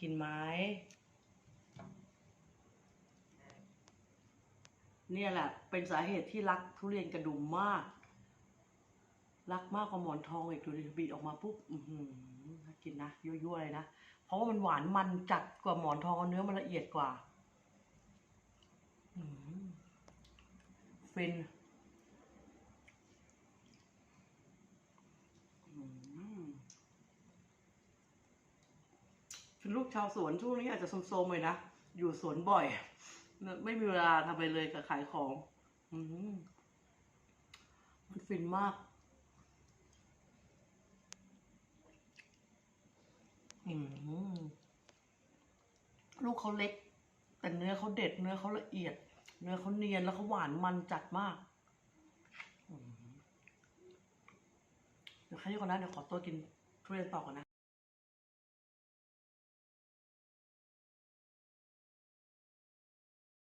กินไหมเนี่ยแหละ เป็นสาเหตุที่รักทุเรียนกระดุมมาก รักมากกว่าหมอนทองอีกดูดิบีออกมาปุ๊บอืน่ากินนะยั่วๆเลยนะ เพราะว่ามันหวานมันจัดกว่าหมอนทองเนื้อมันละเอียดกว่าอืมฟินอืมเป็น ลูกชาวสวนช่วงนี้อาจจะโซมๆเลยนะ อยู่สวนบ่อย ไม่มีเวลาทำอะไรเลยกับขายของ อืมมันฟินมาก อืมลูกเขาเล็ก แต่เนื้อเขาเด็ด เนื้อเขาละเอียด เนื้อเขาเนียนแล้วเขาหวานมันจัดมากเดี๋ยวแค่นี้ก่อนนะ เดี๋ยวขอตัวกินทุเรียนต่อก่อนนะ